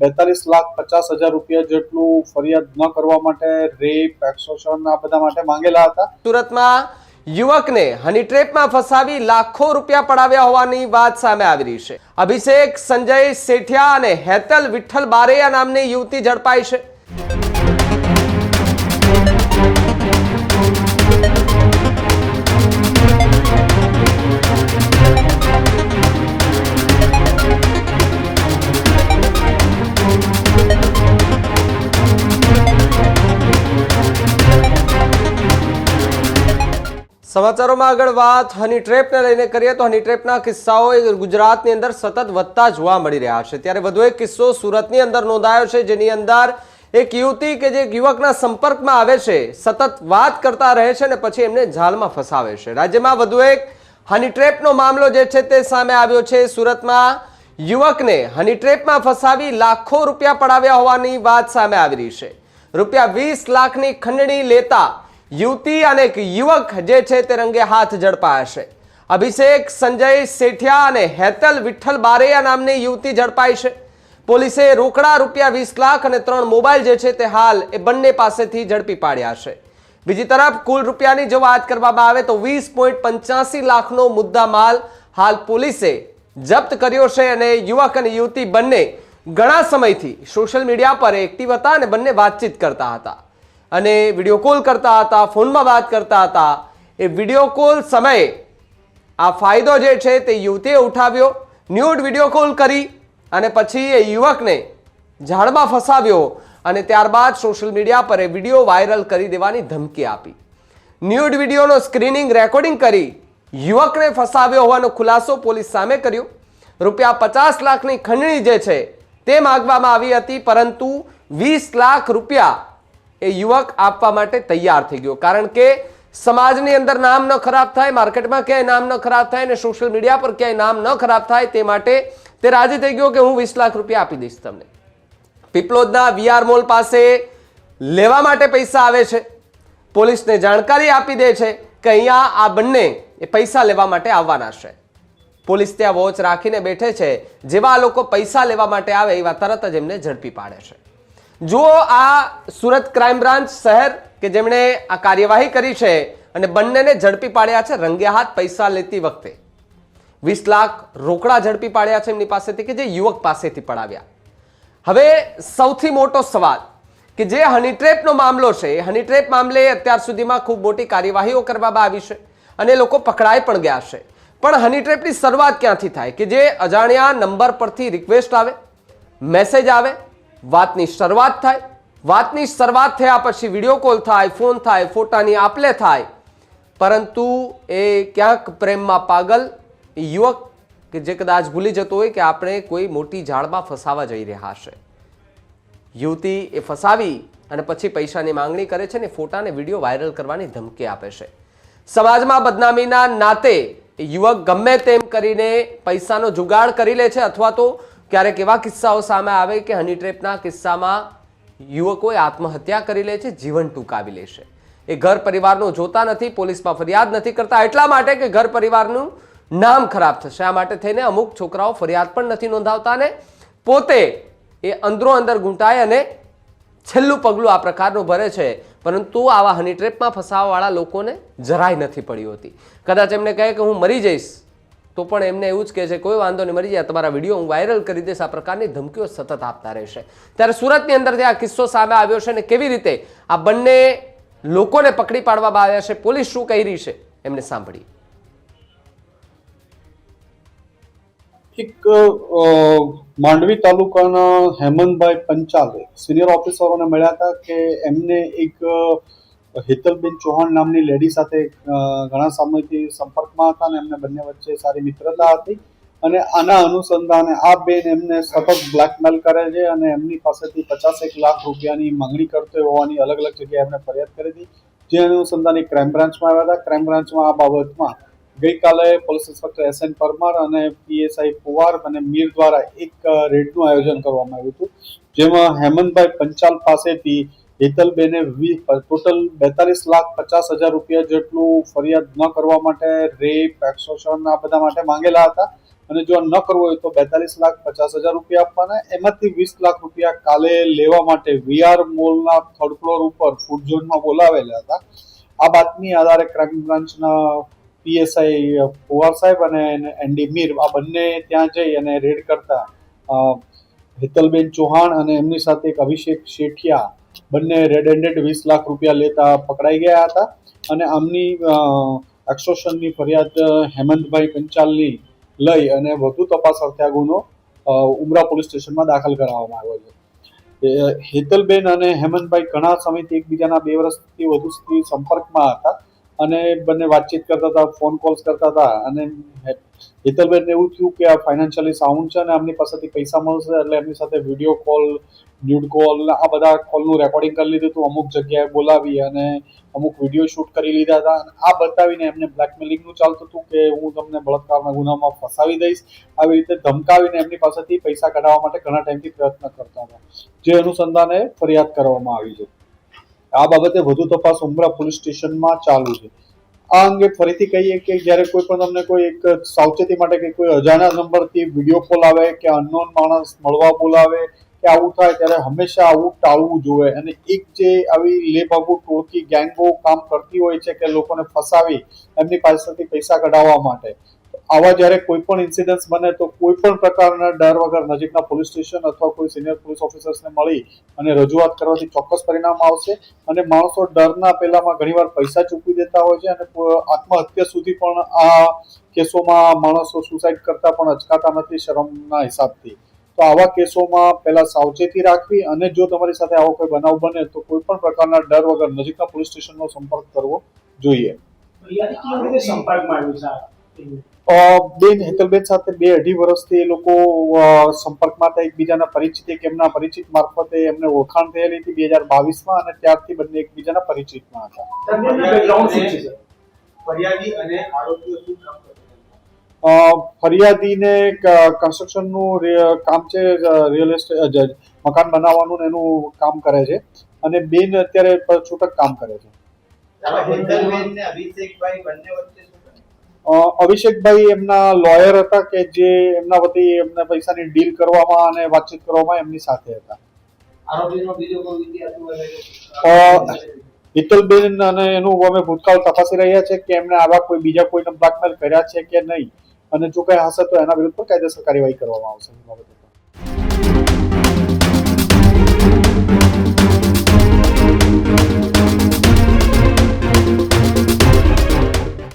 બેતાલીસ લાખ પચાસ હજાર રૂપિયા જેટલું ફરિયાદ ન કરવા માટે રેપ, એક્સોશન આ બધા માટે માંગેલા હતા. સુરતમાં યુવકને હની ટ્રેપમાં ફસાવી લાખો રૂપિયા પડાવ્યા હોવાની વાત સામે આવી રહી છે. અભિષેક, સંજય સેઠિયા અને હેતલ વિઠ્ઠલ બારૈયા નામની યુવતી ઝડપાઈ છે. સમાચારોમાં આગળ વાત. હની ટ્રેપને લઈને કરીએ તો હની ટ્રેપના કિસ્સાઓ ગુજરાતની અંદર સતત વધતા જોવા મળી રહ્યા છે. ત્યારે વધુ એક કિસ્સો સુરતની અંદર નોંધાયો છે, જેની અંદર એક યુવતી કે જે યુવકના સંપર્કમાં આવે છે, સતત વાત કરતા રહે છે અને પછી એમને ઝાલમાં ફસાવે છે. રાજ્યમાં વધુ એક હની ટ્રેપનો મામલો જે છે તે સામે આવ્યો છે. સુરતમાં યુવકને હની ટ્રેપમાં ફસાવી લાખો રૂપિયા પડાવ્યા હોવાની વાત સામે આવી રહી છે. રૂપિયા વીસ લાખની ખંડણી લેતા યુવતી અને એક યુવક જે છે તે રંગે હાથ ઝડપાયા છે. અભિષેક, સંજય સેઠિયા અને હેતલ વિઠ્ઠલ બારૈયા નામની યુવતી ઝડપાઈ છે. પોલીસે રોકડા રૂપિયા વીસ લાખ અને ત્રણ મોબાઈલ જે છે તે હાલ એ બંને પાસેથી ઝડપી પાડ્યા છે. બીજી તરફ, કુલ રૂપિયાની જો વાત કરવામાં આવે તો વીસ પોઈન્ટ પંચ્યાસી લાખનો મુદ્દા માલ હાલ પોલીસે જપ્ત કર્યો છે અને યુવક અને યુવતી બંને ઘણા સમયથી સોશિયલ મીડિયા પર એક્ટિવ હતા અને બંને વાતચીત કરતા હતા. અને વીડિયો કોલ કરતા હતા, ફોનમાં વાત કરતા હતા. એ વીડિયો કોલ સમયે આ ફાયદો જે છે તે યુવતીએ ઉઠાવ્યો ન્યૂડ વીડિયો કોલ કરી અને પછી એ યુવકને ઝાડમાં ફસાવ્યો અને ત્યારબાદ સોશિયલ મીડિયા પર એ વીડિયો વાયરલ કરી દેવાની ધમકી આપી. ન્યૂડ વિડીયોનો સ્ક્રીનિંગ રેકોર્ડિંગ કરી યુવકને ફસાવ્યો હોવાનો ખુલાસો પોલીસ સામે કર્યો. રૂપિયા પચાસ લાખની ખંડણી જે છે તે માગવામાં આવી હતી, પરંતુ વીસ લાખ રૂપિયા એ યુવક આપવા માટે તૈયાર થઈ ગયો. કારણ કે સમાજની અંદર નામ ન ખરાબ થાય, માર્કેટમાં ક્યાંય નામ ન ખરાબ થાય અને સોશિયલ મીડિયા પર ક્યાંય નામ ન ખરાબ થાય, તે માટે તે રાજી થઈ ગયો કે હું વીસ લાખ રૂપિયા આપી દઈશ તમને. પીપલોદના વીઆર મોલ પાસે લેવા માટે પૈસા આવે છે. પોલીસને જાણકારી આપી દે છે કે અહીંયા આ બંને એ પૈસા લેવા માટે આવવાના છે. પોલીસ ત્યાં વોચ રાખીને બેઠે છે. જેવા લોકો પૈસા લેવા માટે આવે એવા તરત જ એમને ઝડપી પાડે છે. જુઓ આ સુરત ક્રાઇમ બ્રાન્ચ શહેર કે જેમણે આ કાર્યવાહી કરી છે અને બંનેને ઝડપી પાડ્યા છે રંગે હાથ પૈસા લેતી વખતે. વીસ લાખ રોકડા ઝડપી પાડ્યા છે એમની પાસેથી કે જે યુવક પાસેથી પડાવ્યા. હવે સૌથી મોટો સવાલ કે જે હની ટ્રેપનો મામલો છે, એ હની ટ્રેપ મામલે અત્યાર સુધીમાં ખૂબ મોટી કાર્યવાહીઓ કરવામાં આવી છે અને લોકો પકડાઈ પણ ગયા છે. પણ હની ટ્રેપની શરૂઆત ક્યાંથી થાય? કે જે અજાણ્યા નંબર પરથી રિક્વેસ્ટ આવે, મેસેજ આવે વાતની શરૂઆત થાય. વાતની શરૂઆત થયા પછી વીડિયો કોલ થાય, ફોન થાય, ફોટાની આપલે થાય. પરંતુ એ ક્યાંક પ્રેમમાં પાગલ યુવક કે જે કદાચ ભૂલી જતો હોય કે આપણે કોઈ મોટી જાળમાં ફસાવા જઈ રહ્યા છે યુવતી એ ફસાવી અને પછી પૈસાની માંગણી કરે છે ને ફોટાને વીડિયો વાયરલ કરવાની ધમકી આપે છે. સમાજમાં બદનામીના નાતે યુવક ગમે તેમ કરીને પૈસાનો જુગાડ કરી લે છે અથવા તો ક્યારેક એવા કિસ્સાઓ સામે આવે કે હની ટ્રેપના કિસ્સામાં યુવકોએ આત્મહત્યા કરી લે છે, જીવન ટૂંકાવી લે છે. એ ઘર પરિવારનો જોતા નથી, પોલીસમાં ફરિયાદ નથી કરતા, એટલા માટે કે ઘર પરિવારનું નામ ખરાબ થશે. આ માટે થઈને અમુક છોકરાઓ ફરિયાદ પણ નથી નોંધાવતા ને પોતે એ અંદરો અંદર ઘૂંટાય અને છેલ્લું પગલું આ પ્રકારનું ભરે છે. પરંતુ આવા હની ટ્રેપમાં ફસાવાવાળા લોકોને જરાય નથી પડી હોતી. કદાચ એમને કહે કે હું મરી જઈશ. તો પણ એમને એવું જ કહે છે, કોઈ વાંધો નહીં, મરી જાય, તમારા વીડિયો હું વાયરલ કરી દઈશ, આ પ્રકારની ધમકીઓ સતત આપતા રહેશે. ત્યારે સુરતની અંદરથી આ કિસ્સો સામે આવ્યો છે અને કેવી રીતે આ બંને લોકોને પકડી પાડવામાં આવ્યા છે, પોલીસ શું કહી રહી છે, એમને સાંભળી એક માંડવી તાલુકાના હેમંતભાઈ પંચાલે સિનિયર ઓફિસરોને મળ્યા હતા કે એમને એક હેતલબેન ચૌહાણ નામની લેડી સાથે ઘણા સમયથી સંપર્કમાં હતા અને એમને બંને વચ્ચે સારી મિત્રતા હતી. અને આના અનુસંધાને આ બેન એમને સતત બ્લેકમેલ કરે છે અને એમની પાસેથી પચાસેક લાખ રૂપિયાની માંગણી કરતો હોવાની અલગ અલગ જગ્યાએ એમને ફરિયાદ કરી હતી. જે અનુસંધાને ક્રાઇમ બ્રાન્ચમાં આવ્યા હતા. ક્રાઇમ બ્રાન્ચમાં આ બાબતમાં ગઈકાલે police inspector S N Parmar અને પીએસઆઈ પુવાર અને મીર દ્વારા એક રેડનું આયોજન કરવામાં આવ્યું હતું. જેમાં હેમંતભાઈ પંચાલ પાસેથી હેતલબેને ટોટલ બેતાલીસ લાખ પચાસ હજાર રૂપિયા જેટલું ફરિયાદ ન કરવા માટે રેપ, એક્સોશન આ બધા માટે માંગેલા હતા. અને જો ન કરવો હોય તો બેતાલીસ લાખ પચાસ હજાર રૂપિયા આપવાના. એમાંથી વીસ લાખ રૂપિયા કાલે લેવા માટે વીઆર મોલના થર્ડ ફ્લોર ઉપર ફૂડ ઝોનમાં બોલાવેલા હતા. આ બાતમી આધારે ક્રાઇમ બ્રાન્ચના પીએસઆઈ પુવાર સાહેબ અને એનડી મીર આ બંને ત્યાં જઈ અને રેડ કરતા હેતલબેન ચૌહાણ અને એમની સાથે એક અભિષેક શેઠિયા બંને રેડ હેન્ડેડ વીસ લાખ રૂપિયા લેતા પકડાઈ ગયા હતા. અને આમની એક્સોશનની ફરિયાદ હેમંતભાઈ પંચાલની લઈ અને વધુ તપાસ અર્થે ગુનો ઉમરા પોલીસ સ્ટેશનમાં દાખલ કરાવવામાં આવ્યો છે. હેતલબેન અને હેમંતભાઈ ઘણા સમયથી એકબીજાના બે વર્ષથી વધુ સુધી સંપર્કમાં હતા અને બંને વાતચીત કરતા હતા, ફોન કોલ્સ કરતા હતા અને હેતલબેનને એવું થયું કે આ ફાઇનાન્શિયલી સાઉન્ડ છે અને એમની પાસેથી પૈસા મળશે, એટલે એમની સાથે વીડિયો કોલ ન્યૂડ કોલ આ બધા કોલનું રેકોર્ડિંગ કરી લીધું હતું, અમુક જગ્યાએ બોલાવી અને અમુક વીડિયો શૂટ કરી લીધા હતા. અને આ બતાવીને એમને બ્લેકમેલિંગનું ચાલતું હતું કે હું તમને બળાત્કારના ગુનામાં ફસાવી દઈશ. આવી રીતે ધમકાવીને એમની પાસેથી પૈસા કઢાવવા માટે ઘણા ટાઈમથી પ્રયત્ન કરતા હતા. જે અનુસંધાને ફરિયાદ કરવામાં આવી છે. આ બાબતે વધુ તપાસ ઉમરા પોલીસ સ્ટેશનમાં ચાલુ છે. આ અંગે ફરીથી કહીએ કે જ્યારે કોઈ પણ તમને કોઈ એક સાવચેતી માટે કે કોઈ અજાણ્યા નંબરથી વીડિયો કોલ આવે કે અનનોન માણસ મળવા બોલાવે કે આવું થાય ત્યારે હંમેશા આવું ટાળવું જોઈએ. અને એક જે આવી લેભાગુ ટોળકી ગેંગો કામ કરતી હોય છે કે લોકોને ફસાવી એમની પાસેથી પૈસા કઢાવવા માટે. આવા જ્યારે કોઈ પણ ઇન્સિડન્સ બને તો કોઈ પણ પ્રકારના ડર વગર નજીકના પોલીસ સ્ટેશન અથવા કોઈ સિનિયર પોલીસ ઓફિસર્સને મળી અને રજૂઆત કરવાથી ચોક્કસ પરિણામ આવશે. અને માણસો ડરના પહેલામાં ઘણીવાર પૈસા ચૂકવી દેતા હોય છે અને આત્મહત્યા સુધી પણ આ કેસોમાં માણસો સુસાઇડ કરતા પણ અચકાતા નથી શરમના હિસાબથી. તો આવા કેસોમાં પહેલા સાવચેતી રાખવી અને જો તમારી સાથે આવો કોઈ બનાવ બને તો કોઈ પણ પ્રકારના ડર વગર નજીકના પોલીસ સ્ટેશનનો સંપર્ક કરવો જોઈએ. સંપર્કમાં આવ્યું બેન હેતલબેન સાથે બે અઢી વર્ષથી એ લોકો સંપર્કમાં હતા એકબીજાના પરિચિત એક એમના પરિચિત મારફતે એમને ઓળખાણ થયેલી હતી બે હજાર બાવીસમાં અને ત્યારથી બંને એકબીજાના પરિચિતમાં હતા? ફરિયાદી અને આરોપીઓ શું કામ અ, ફરિયાદીને કન્સ્ટ્રક્શનનું કામ છે રિયલ એસ્ટેટ મકાન બનાવવાનું એનું કામ કરે છે. અને બેન અત્યારે છૂટક કામ કરે છે. હતા હેતલબેન ને અભિષેકભાઈ એમના લોયર હતા કે જે એમના વતી એમને પૈસાની ડીલ કરવામાં અને વાતચીત કરવામાં એમની સાથે હતા. હિતલબેન અને એનું અમે ભૂતકાળ તપાસી રહ્યા છે કે એમને આવા કોઈ બીજા કોઈને બ્લેકમેલ કર્યા છે કે નહીં. અને જો કઈ હશે તો એના વિરુદ્ધ પણ કાયદેસર કાર્યવાહી કરવામાં આવશે.